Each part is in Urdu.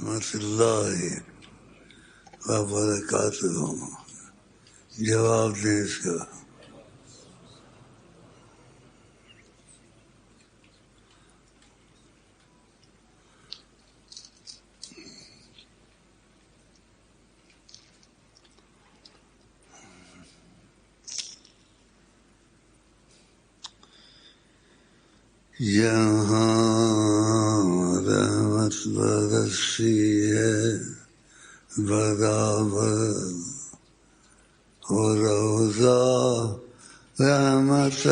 ورحمة الله وبركاته جواب دیں اس کا Yeah. برسی ہے برابر ہو روزہ رحمت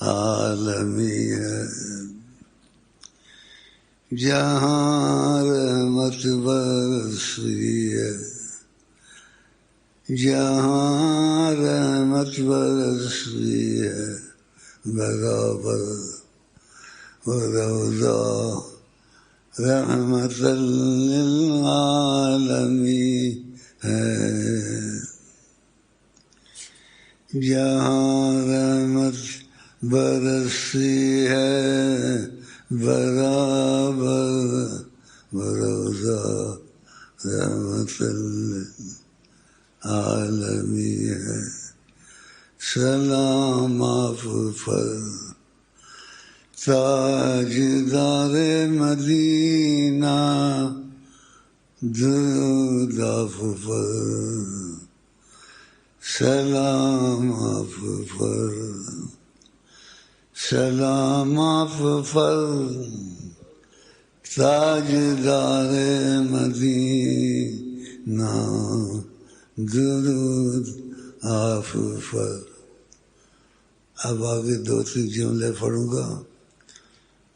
عالمی ہے جہاں رحمت برسی ہے، جہاں رحمت برسی ہے برابر روزہ رحمت للعالمی ہے جہاں رحمت برسی ہے برابر بروزہ رحمت عالمی ہے سلام پر تاج دار مدینہ داف پر، سلام پر سلام پر۔ تاج دار مدینہ درود آف پر۔ اب آگے دو تین جملے پڑھوں گا۔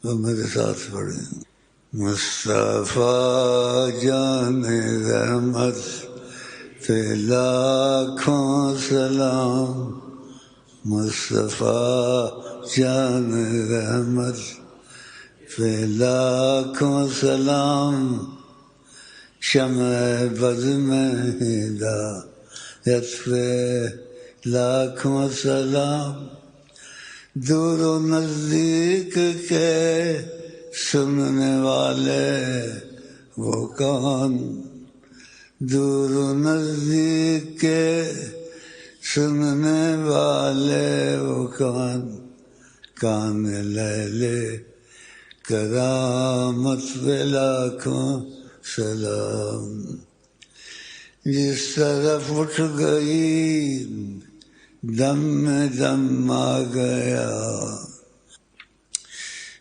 وہ میرے ساتھ پڑھیں۔ مصطفیٰ جان رحمت پہ لاکھوں سلام۔ مصطفیٰ جان رحمت پہ لاکھوں سلام۔ شمع بد میں ہدایت پہ لاکھوں سلام۔ دور و نزدیک کے سننے والے وہ کون؟ دور و نزدیک کے سننے والے وہ کون؟ کان لے لے کرامت پہ لاکھوں سلام۔ جس طرف اٹھ گئی دم میں دم آ گیا۔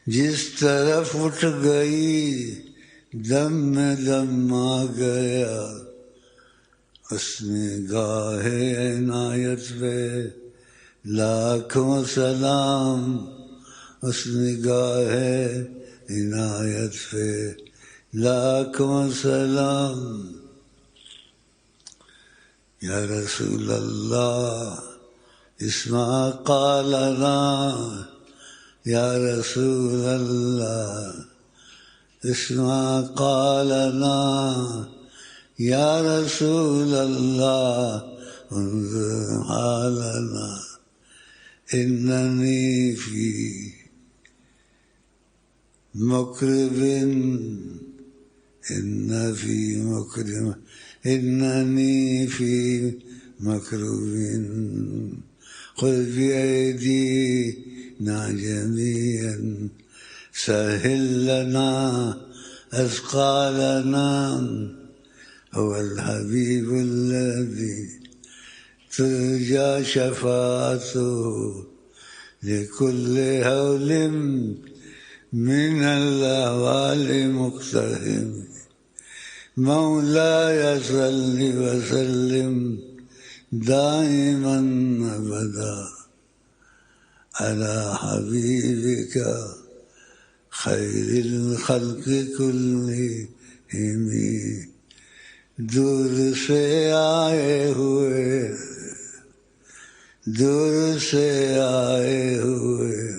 جس طرف اٹھ گئی، دم میں دم آ گیا۔ اس نے گاہے عنایت پہ لاکھوں سلام۔ اس نے گاہے عنایت پہ لاکھوں سلام۔ یا رسول اللہ اسمع قالنا يا رسول الله. اسمع قالنا يا رسول الله انظر حالنا. إنني في مكرب إن في مكرب إنني في مكروب خذ بأيدينا جميعا سهل لنا أثقالنا. هو الحبيب الذي ترجى شفاعته لكل هول من الأهوال مقتهم مولاي صل وسلم دائما أبدا على حبيبك خير الخلق كلهم. دور سے آئے ہوئے دور سے آئے ہوئے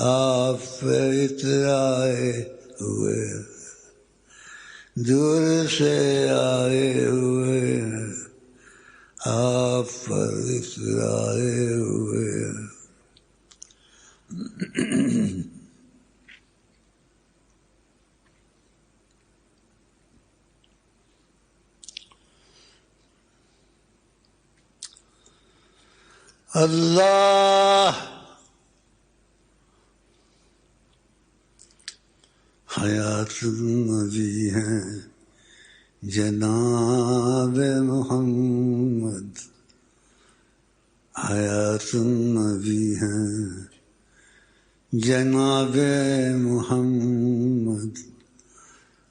آپ پہ اترائے ہوئے دور سے آئے ہوئے آپ پر آئے ہوئے اللہ۔ حیات نبی ہیں۔ جناب محمد، حیات نبی ہیں۔ جناب محمد،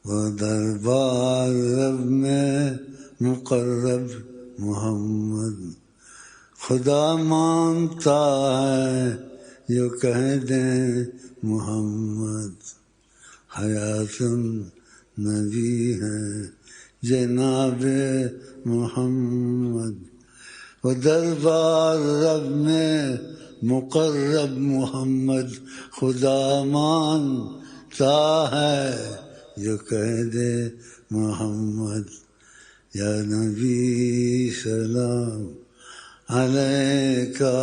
وہ دربار رب میں مقرب محمد۔ خدا مانتا ہے جو کہہ دیں محمد۔ حیات نبی ہے جناب محمد وہ دربار رب میں مقرب محمد خدا مانتا ہے جو کہہ دے محمد یا نبی سلام علیکہ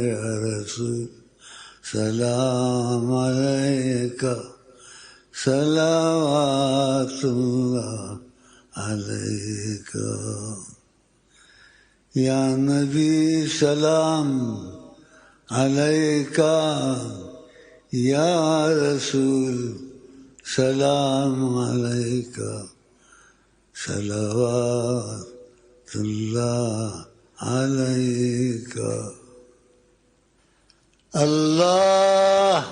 یا رسول سلام علیکہ صلوات اللہ علیکہ یا نبی سلام علیکہ یا رسول سلام علیکہ صلوات اللہ علیکہ اللہ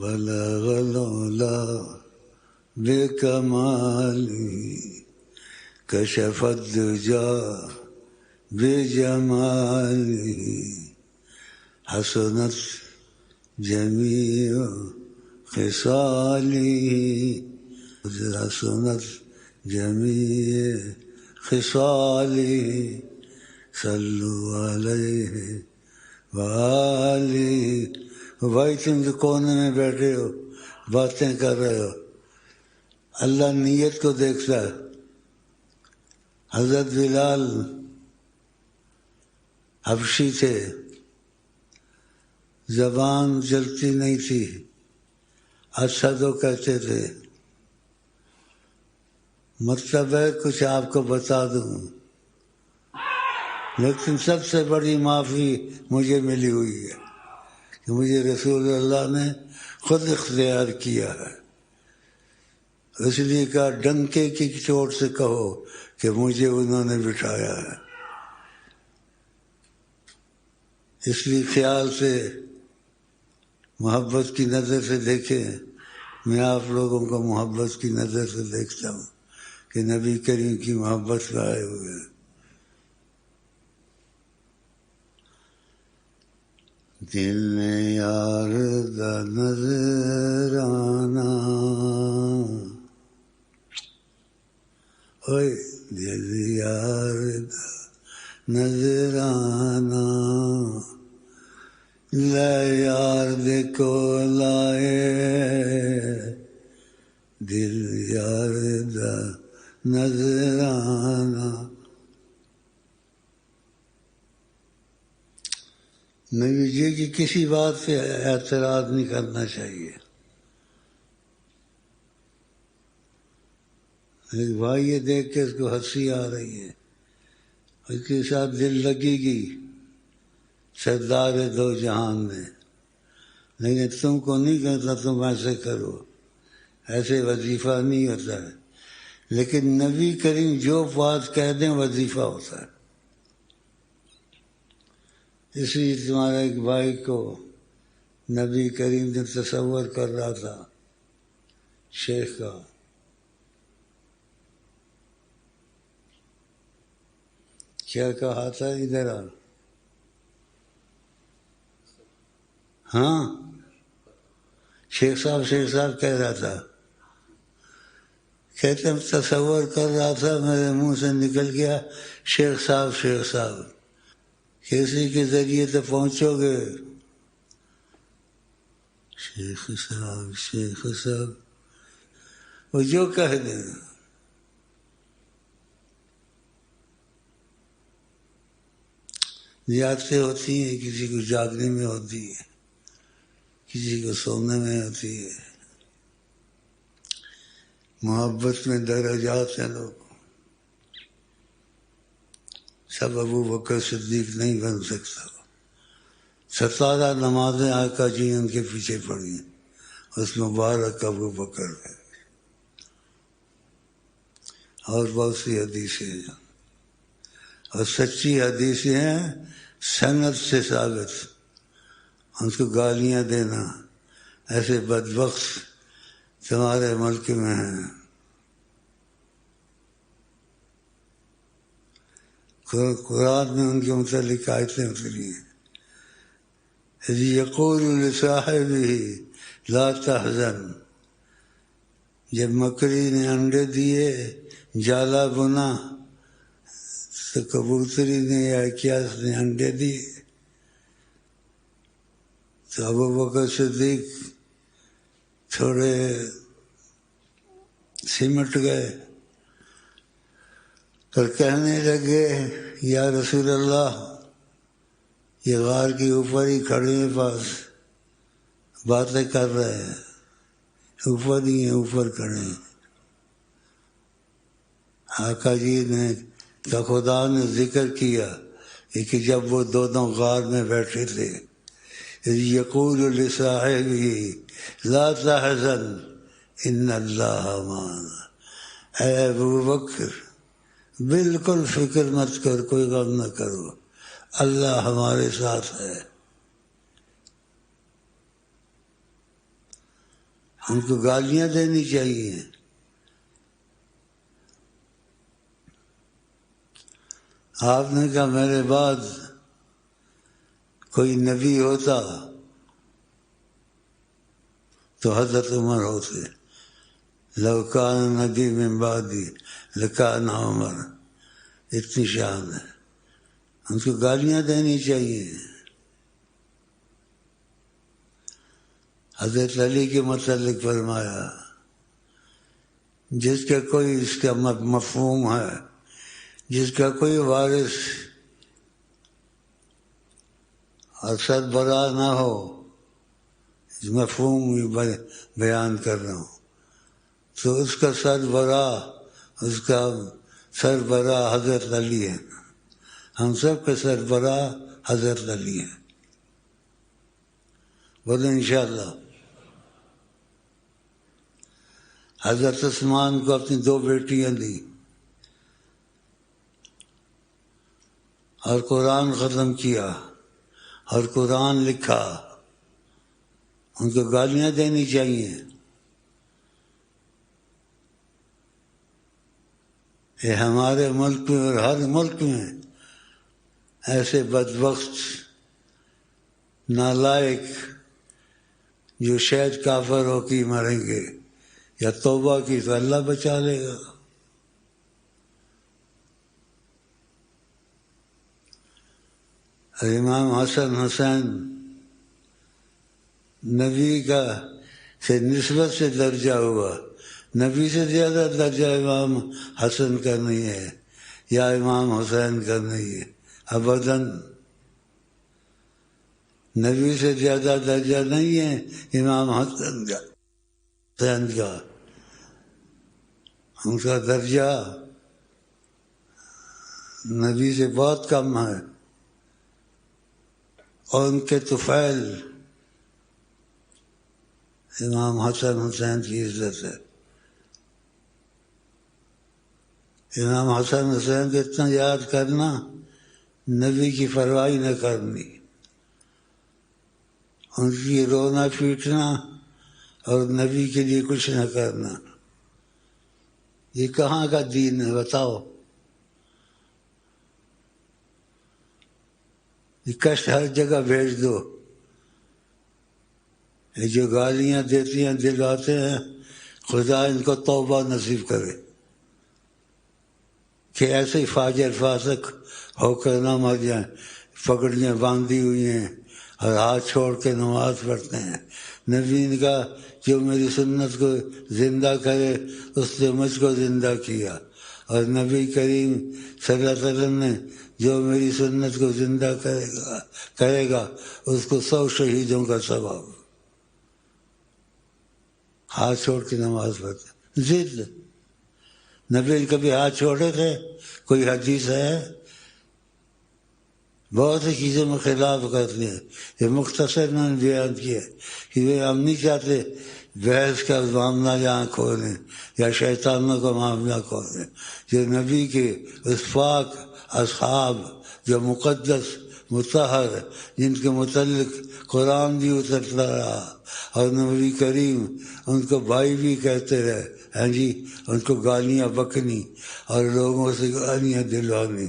بلغ العلا بکمالی کشف الدجا بجمالی حسنت جميع خصالي حسنت جميع خصالي صلوا عليه وآله بھائی تم جو کونے میں بیٹھے ہو، باتیں کر رہے ہو۔ اللہ نیت کو دیکھتا ہے۔ حضرت بلال حبشی تھے۔ زبان چلتی نہیں تھی۔ اچھا کہتے تھے مطلب ہے کچھ آپ کو بتا دوں۔ لیکن سب سے بڑی معافی مجھے ملی ہوئی ہے۔ کہ مجھے رسول اللہ نے خود اختیار کیا ہے۔ اس لیے کہا، ڈنکے کی چوٹ سے کہو کہ مجھے انہوں نے بٹھایا ہے۔ اس لیے خیال سے، محبت کی نظر سے دیکھیں۔ میں آپ لوگوں کو محبت کی نظر سے دیکھتا ہوں کہ نبی کریم کی محبت میں آئے ہوئے ہیں۔ دل نے یار دا نظر آنا دل یار دا نظر آنا لے یار دیکھو، لائے۔ دل یار دا نظر نبی جی کی کسی بات پہ اعتراض نہیں کرنا چاہیے۔ ایک بھائی یہ دیکھ کے اس کو ہنسی آ رہی ہے۔ اس کے ساتھ دل لگے گی۔ سردار دو جہان میں۔ لیکن تم کو نہیں کہتا تم ایسے کرو۔ ایسے وظیفہ نہیں ہوتا ہے۔ لیکن نبی کریم جو بات کہہ دیں وظیفہ ہوتا ہے۔ اس لیے تمہارے ایک بھائی کو نبی کریم نے تصور کر رہا تھا، شیخ کا۔ کیا کہا تھا ادھر آ؟ ہاں؟ شیخ صاحب شیخ صاحب کہہ رہا تھا۔ کہتے تصور کر رہا تھا، میرے منہ سے نکل گیا، شیخ صاحب شیخ صاحب۔ کسی کے ذریعے تو پہنچو گے۔ شیخ صاحب شیخ صاحب، وہ جو کہہ دیں۔ زیادتیں ہوتی ہیں، کسی کو جاگنے میں ہوتی ہے کسی کو سونے میں ہوتی ہے محبت میں درجات ہیں لوگ سب ابو بکر صدیق نہیں بن سکتا۔ ستارہ نمازیں آقا جی ان کے پیچھے پڑی اس مبارک ابو بکر ہے اور بہت سی حدیثیں ہیں۔ اور سچی حدیثیں ہیں صنعت سے ثابت۔ ان کو گالیاں دینا۔ ایسے بدبخش تمہارے ملک میں ہیں۔ قرآن میں ان کے متعلق آیتیں اتری ہیں۔ یقول صاحب ہی لا تحزن۔ جب مکری نے انڈے دیے، جالا بنا، تو کبوتری نے یا کیا نے انڈے دیے۔ تو ابو بکر صدیق تھوڑے سمٹ گئے۔ اور کہنے لگے، یا رسول اللہ، یہ غار کے اوپر ہی کھڑے ہیں، پاس باتیں کر رہے ہیں۔ اوپر ہی ہیں، اوپر کھڑے ہیں۔ آقا جی نے تو خدا نے ذکر کیا کہ جب وہ دونوں غار میں بیٹھے تھے، یقول الصاحب لا تحزن، ان اللہ مان اے ابو بکر بالکل فکر مت کر، کوئی غم نہ کرو۔ اللہ ہمارے ساتھ ہے۔ ہم کو گالیاں دینی چاہیے۔ آپ نے کہا میرے بعد کوئی نبی ہوتا تو حضرت عمر ہوتے۔ لوکان نبی میں بادی لکان عمر، اتنی شان ہے۔ ان کو گالیاں دینی چاہیے۔ حضرت علی کے متعلق فرمایا، جس کا کوئی اس کا مفہوم ہے، جس کا کوئی وارث اور سربراہ نہ ہو مفہوم بیان کر رہا ہوں۔ تو اس کا سربراہ اس کا سربراہ حضرت علی ہے۔ ہم سب کے سربراہ حضرت علی ہیں۔ بولے ان شاء اللہ حضرت عثمان کو اپنی دو بیٹیاں دی اور قرآن ختم کیا۔ اور قرآن لکھا۔ ان کو گالیاں دینی چاہیے۔ یہ ہمارے ملک میں اور ہر ملک میں ایسے بدبخت، نالائق جو شاید کافر ہو کی مریں گے، یا توبہ کی تو اللہ بچا لے گا۔ امام حسن حسین نبی کا سے نسبت سے درجہ ہوا۔ نبی سے زیادہ درجہ امام حسن کا نہیں ہے، یا امام حسین کا نہیں ہے ابدن نبی سے زیادہ درجہ نہیں ہے امام حسن کا، حسین کا۔ ان کا درجہ نبی سے بہت کم ہے۔ اور ان کے طفیل امام حسن حسین کی عزت ہے۔ امام حسن حسین کو اتنا یاد کرنا نبی کی پرواہی نہ کرنی۔ ان کی رونا پیٹنا اور نبی کے لیے کچھ نہ کرنا۔ یہ کہاں کا دین ہے بتاؤ۔ یہ کشٹ ہر جگہ بھیج دو۔ یہ جو گالیاں دیتی ہیں، دلاتے ہیں، خدا ان کو توبہ نصیب کرے۔ کہ ایسے ہی فاجر فاسق ہو کر نہ مر جائیں پگڑیاں باندھی ہوئی ہیں اور ہاتھ چھوڑ کے نماز پڑھتے ہیں۔ نوین کا جو میری سنت کو زندہ کرے، اس نے مجھ کو زندہ کیا۔ اور نبی کریم صلی اللہ علیہ وسلم نے جو میری سنت کو زندہ کرے گا کرے گا، اس کو سو شہیدوں کا ثواب۔ ہاتھ چھوڑ کے نماز پڑھتے ضد۔ نبی کبھی ہاتھ چھوڑے تھے؟ کوئی حدیث ہے؟ بہت سی چیزوں میں خلاف کرتے ہیں۔ یہ مختصر نے بیان کیا کہ وہ ہم نہیں چاہتے بحث کا معاملہ جہاں کھولیں یا شیطانوں کا معاملہ کھولیں جو نبی کے اسفاق اصحاب جو مقدس متحر جن کے متعلق قرآن بھی اترتا رہا اور نبی کریم ان کو بھائی بھی کہتے رہے۔ ہاں جی ان کو گالیاں بکنی اور لوگوں سے گالیاں دلوانی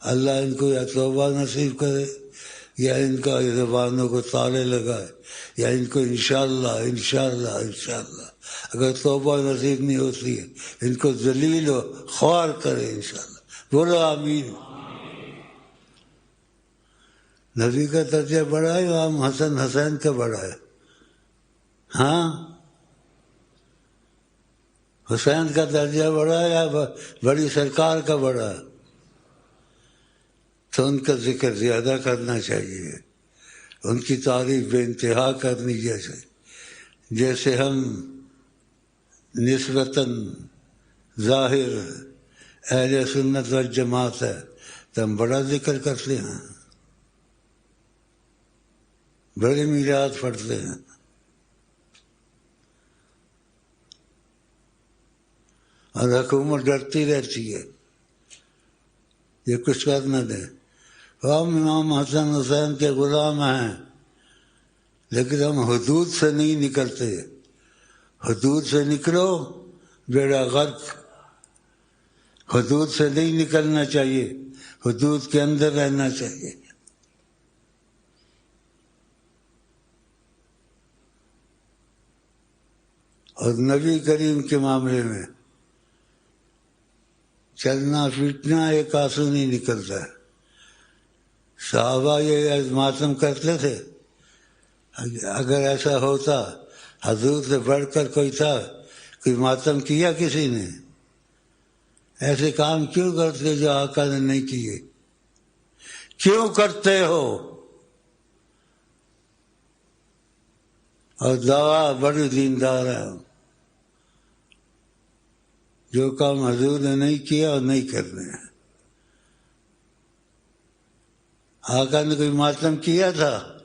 اللہ ان کو یا توبہ نصیب کرے یا ان کا زبانوں کو تالے لگائے، یا ان کو انشاءاللہ انشاءاللہ انشاءاللہ۔ اگر توبہ نصیب نہیں ہوتی ہے، ان کو ذلیل و خوار کرے انشاءاللہ۔ بولو آمین۔ نبی کا درجہ بڑا ہے، امام حسن حسین کا بڑا ہے۔ ہاں؟ حسین کا درجہ بڑا یا بڑی سرکار کا بڑا تو ان کا ذکر زیادہ کرنا چاہیے۔ ان کی تعریف بے انتہا کرنی جیسے۔ جیسے ہم نسبتاً ظاہر اہل سنت و جماعت ہے، تو ہم بڑا ذکر کرتے ہیں۔ بڑے میلاد پڑھتے ہیں۔ ہاں، اور حکومت ڈرتی رہتی ہے۔ یہ کچھ کر نہ دے ہم امام حسن حسین کے غلام ہیں، لیکن ہم حدود سے نہیں نکلتے۔ حدود سے نکلو، بیڑا غرق۔ حدود سے نہیں نکلنا چاہیے، حدود کے اندر رہنا چاہیے۔ اور نبی کریم کے معاملے میں چلنا پھرنا ایک آنسو نہیں نکلتا۔ ہے صحابہ یہ ماتم کرتے تھے۔ اگر ایسا ہوتا، حضور سے بڑھ کر کوئی تھا، کوئی ماتم کیا کسی نے؟ ایسے کام کیوں کرتے جو آقا نے نہیں کیے؟ کیوں کرتے ہو؟ اور دوا بڑی دیندار ہے۔ جو کام حضور نے نہیں کیا اور نہیں کرنے ہیں۔ آقا نے کوئی ماتم کیا تھا؟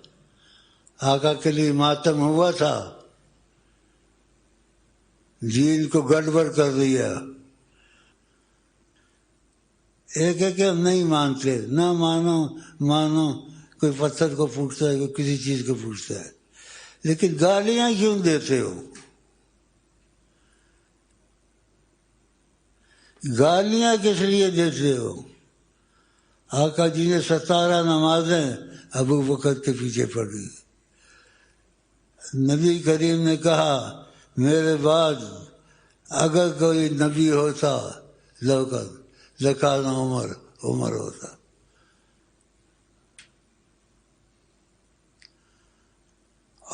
آقا کے لیے ماتم ہوا تھا۔ جین کو گڑبڑ کر دیا۔ ایک ہے کہ ہم نہیں مانتے۔ نہ مانو مانو، کوئی پتھر کو پوچھتا ہے، کوئی کسی چیز کو پوچھتا ہے۔ لیکن گالیاں کیوں دیتے ہو؟ گالیاں کس لیے دیتے ہو؟ آقا جی نے ستارہ نمازیں ابو بکر کے پیچھے پڑی نبی کریم نے کہا، میرے بعد اگر کوئی نبی ہوتا، لو کر لکان عمر عمر ہوتا۔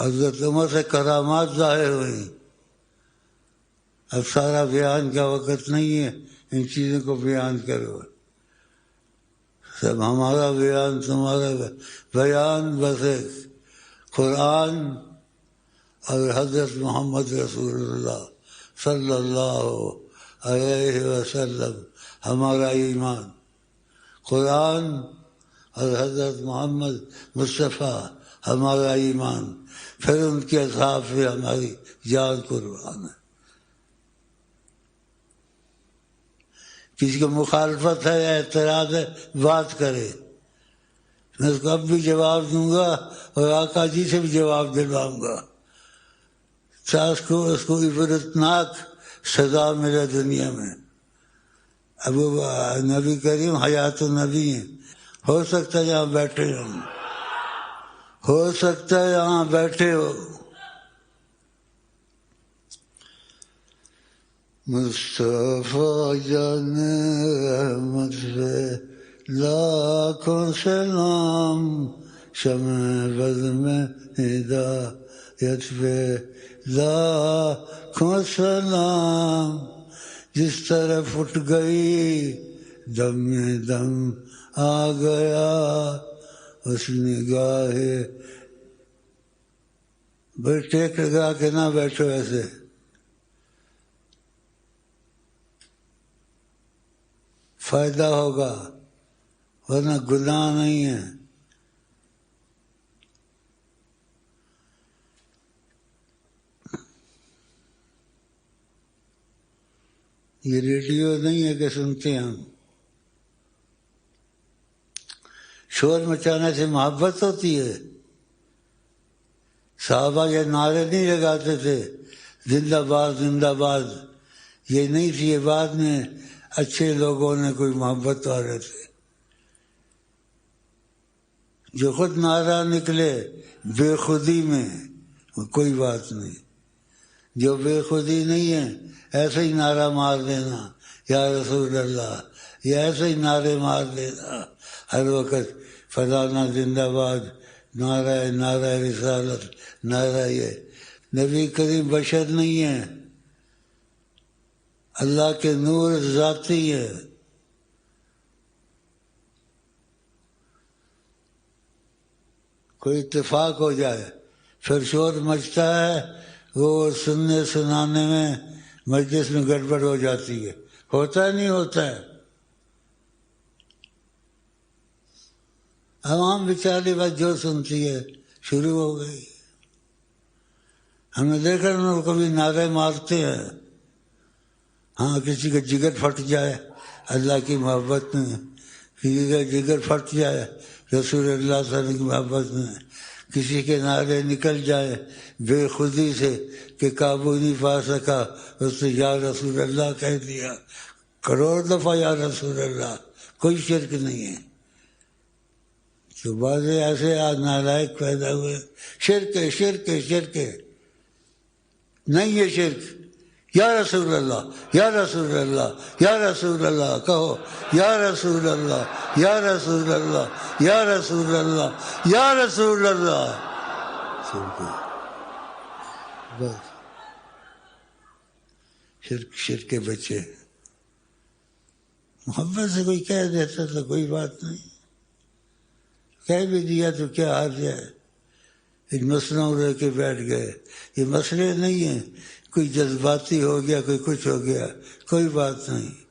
حضرت عمر سے کرامات ظاہر ہوئی اب سارا بیان کا وقت نہیں ہے۔ ان چیزوں کو بیان کرو۔ سب ہمارا بیان، تمہارا بیان بس قرآن اور حضرت محمد رسول اللہ صلی اللہ علیہ وسلم، ہمارا ایمان۔ قرآن اور حضرت محمد مصطفیٰ، ہمارا ایمان۔ پھر ان کے حساب سے ہماری جان قربان ہے۔ کسی کو مخالفت ہے یا اعتراض ہے، بات کرے۔ میں اس کو اب بھی جواب دوں گا اور آقا جی سے بھی جواب دلواؤں گا۔ اس کو اس کو عبرتناک سزا ملے دنیا میں۔ اب نبی کریم حیات النبی ہیں۔ ہو سکتا ہے یہاں بیٹھے ہو ہو سکتا ہے یہاں بیٹھے ہو۔ مصطفیٰ جان احمد پہ لاکھوں سلام شمع بز میں ہدایت پہ لاکھوں سلام جس طرح پھٹ گئی دم میں دم آ گیا اس نگاہ بھائی ٹیک لگا کے نہ بیٹھو ایسے فائدہ ہوگا، ورنہ گناہ نہیں ہے۔ یہ ریڈیو نہیں ہے کہ سنتے ہیں ہم۔ شور مچانے سے محبت ہوتی ہے۔ صحابہ یہ نعرے نہیں لگاتے تھے، زندہ باد زندہ باد۔ یہ نہیں تھی، یہ بعد میں اچھے لوگوں نے کوئی محبت والے تھے۔ جو خود نعرہ نکلے بے خودی میں، کوئی بات نہیں۔ جو بے خودی نہیں ہے ایسے ہی نعرہ مار دینا۔ یا رسول اللہ، یا ایسے ہی نعرے مار دینا۔ ہر وقت فلانا زندہ باد، نعرہ نعرہ رسالت، نعرہ یہ۔ نبی کریم بشر نہیں ہے۔ اللہ کے نور ذاتی ہے۔ کوئی اتفاق ہو جائے، پھر شور مچتا ہے، وہ سننے سنانے میں مجلس میں گڑبڑ ہو جاتی ہے۔ ہوتا ہے، نہیں ہوتا ہے۔ عوام بیچاری بات جو سنتی ہے، شروع ہو گئی۔ ہم نے دیکھا انہوں کبھی نعرے مارتے ہیں۔ ہاں کسی کا جگر پھٹ جائے، اللہ کی محبت میں، کسی کا جگر پھٹ جائے، رسول اللہ صلی اللہ علیہ وسلم کی محبت میں، کسی کے نعرے نکل جائے، بے خودی سے کہ قابو نہیں پا سکا، اس نے یا رسول اللہ کہہ دیا، کروڑ دفعہ یا رسول اللہ، کوئی شرک نہیں ہے۔ تو بعض ایسے آج نالائق پیدا ہوئے، شرک شرک شرک نہیں ہے شرک۔ یا رسول اللہ، یا رسول اللہ، یا رسول اللہ، کہو، یا رسول اللہ، یا رسول اللہ، یا رسول اللہ، یا رسول اللہ۔ بس۔ شرک شرک کے بچے۔ محبت سے کوئی کہہ دیتا تو کوئی بات نہیں۔ کہہ بھی دیا تو کیا آ جائے ان رہ کے بیٹھ گئے۔ یہ مسئلے نہیں ہیں۔ کوئی جذباتی ہو گیا، کوئی کچھ ہو گیا، کوئی بات نہیں۔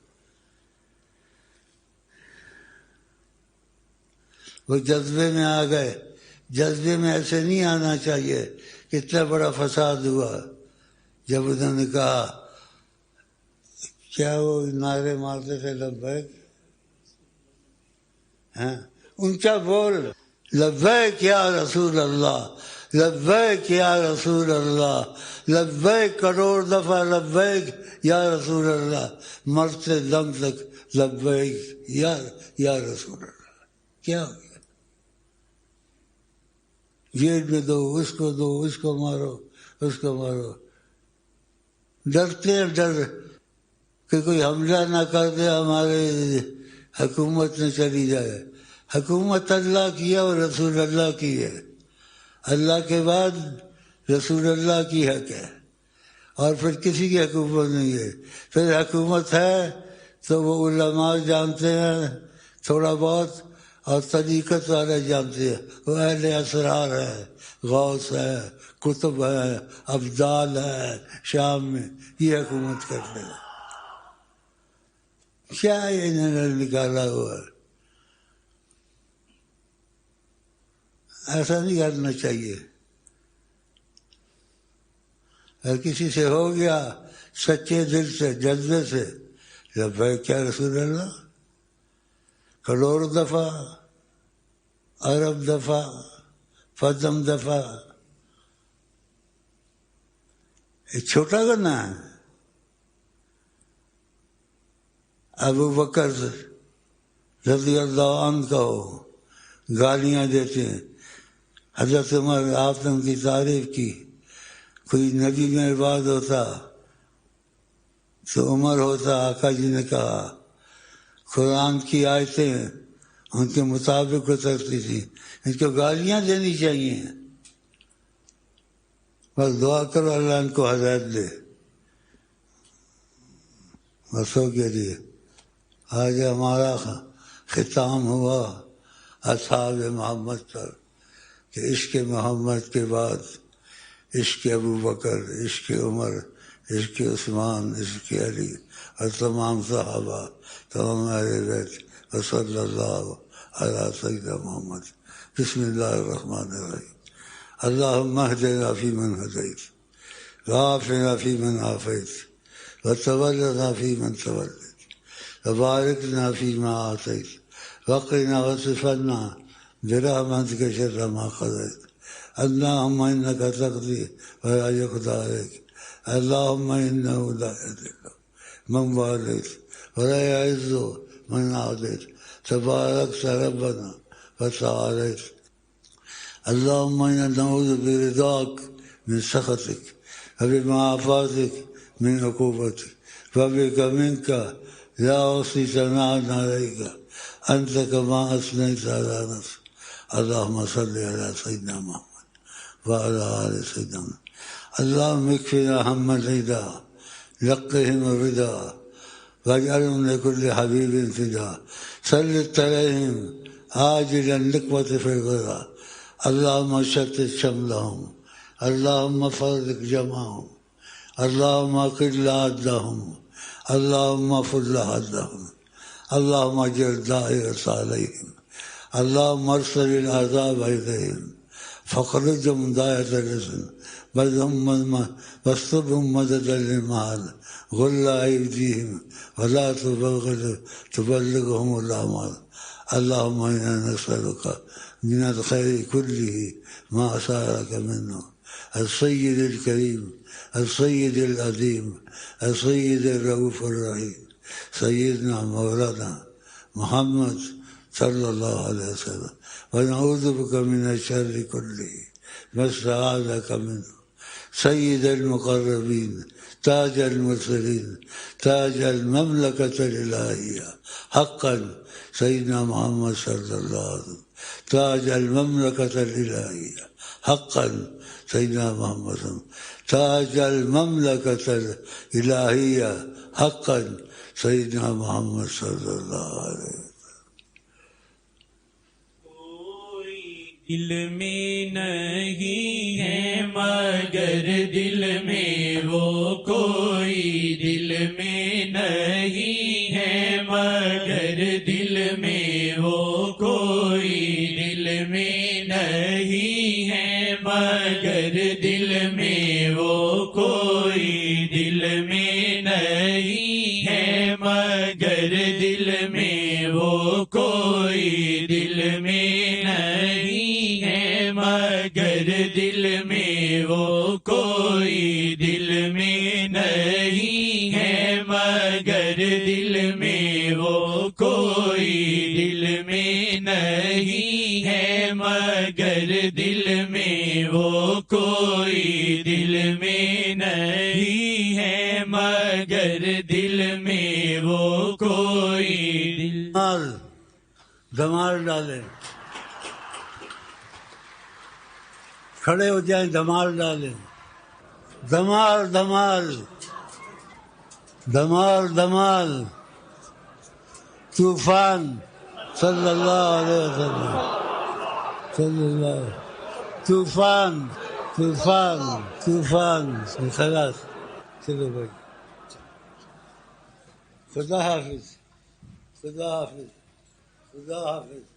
وہ جذبے میں آ گئے۔ جذبے میں ایسے نہیں آنا چاہیے اتنا بڑا فساد ہوا۔ جب انہوں نے کہا، کیا وہ نعرے مارتے تھے لبیک؟ ہاں اونچا بول، لبیک یا رسول اللہ لبیک یا رسول اللہ، لبیک کروڑ دفعہ لبیک یا رسول اللہ مرتے دم تک لبیک یا یا رسول اللہ۔ کیا ہو گیا؟ جیل میں دو، اس کو دو، اس کو مارو، اس کو مارو۔ ڈرتے ہیں، ڈر۔ کہ کوئی حملہ نہ کر دے، ہمارے حکومت میں چلی جائے۔ حکومت اللہ کی ہے اور رسول اللہ کی ہے۔ اللہ کے بعد رسول اللہ کی حق ہے۔ اور پھر کسی کی حکومت نہیں ہے۔ پھر حکومت ہے تو وہ علماء جانتے ہیں، تھوڑا بہت، اور طریقت والے جانتے ہیں۔ وہ اہل اسرار ہے غوث ہے کتب ہے ابدال ہے شام میں یہ حکومت کرتے ہیں۔ کیا انہوں نے نکالا ہوا ہے؟ ایسا نہیں کرنا چاہیے۔ اگر کسی سے ہو گیا سچے دل سے، جذبے سے جب بھائی کیا رسول اللہ؟ کروڑ دفعہ، ارب دفعہ فدم دفعہ۔ یہ چھوٹا کرنا ہے۔ ابو بکر رضی اللہ عنہ کا ہو گالیاں دیتے ہیں۔ حضرت عمر آپ نے ان کی تعریف کی، کوئی نبی میں ہوتا تو عمر ہوتا، آقا جی نے کہا، قرآن کی آیتیں ان کے مطابق اترتی تھی، ان کو گالیاں دینی چاہیے۔ بس دعا کرو، اللہ ان کو ہدایت دے۔ بسوں کے لیے جی۔ آج ہمارا ختام ہوا، اصحاب محمد پر۔ کہ عشق محمد کے بعد، عشق ابو بکر، عشق عمر، عشق عثمان، عشق علی اور تمام صحابہ، تمام بیت وصلی اللہ علیہ سید محمد. بسم اللہ الرحمن الرحیم. اللہ مہد فی من حدیث غافنا فی من آفیت وتولنا فيمن توليت وباركنا فيما آتيت وقنا واصرفنا برحمتك شر ما قضيت. اللهم إنك تقضي ولا يقضى عليك. اللهم إنه لا يذل من واليت ولا يعز من عاديت. تباركت ربنا وتعاليت. اللهم إنا نعوذ برضاك من سخطك وبمعافاتك من عقوبتك. فبك منك لا أحصي ثناء عليك. أنت كما أثنيت على نفسك. اللهم صل على سيدنا محمد وعلى آل سيدنا محمد. اللهم اكفنا هم الهدى لقهم الردى واجعلهم لكل حبيب فدا سلط عليهم عاجلا نقوة في الغدى اللهم شتت شملهم اللهم فرق جمعهم اللهم قل عدهم اللهم فل حدهم اللهم اجر دائرة عليهم. اللهم ارسل العذاب إليهم فاخرجهم دائرة الرزق بل هم واصطبهم مددا للمال غل أيديهم ولا تبلغ تبلغهم الأعمال اللهم إنا نسألك من الخير كله ما أسألك منه السيد الكريم السيد العظيم السيد الرؤوف الرحيم سيدنا مولانا محمد صلى الله عليه وسلم. ونعوذ بك من الشر كله ما استعاذك منه. سيد المقربين تاج المرسلين تاج المملكة الإلهية. حقا سيدنا محمد صلى الله عليه وسلم. تاج المملكة الإلهية. حقا سيدنا محمد تاج المملكة الإلهية. حقا سيدنا محمد صلى الله عليه وسلم. دل میں نہیں ہے مگر دل میں وہ کوئی دل میں نہیں ہے مگر دل میں نہیں ہے مگر دل میں وہ کوئی دل میں نہیں ہے مگر دل میں وہ کوئی دل میں نہیں ہے مگر دل میں وہ کوئی دل دمال دمال ڈالیں کھڑے ہو جائیں دمال ڈالیں دمار دمار. دمار دمار. طوفان. صلى الله عليه وسلم. صلى الله. طوفان طوفان طوفان. خلاص. كده بقى خدا حافظ. خدا حافظ. خدا حافظ.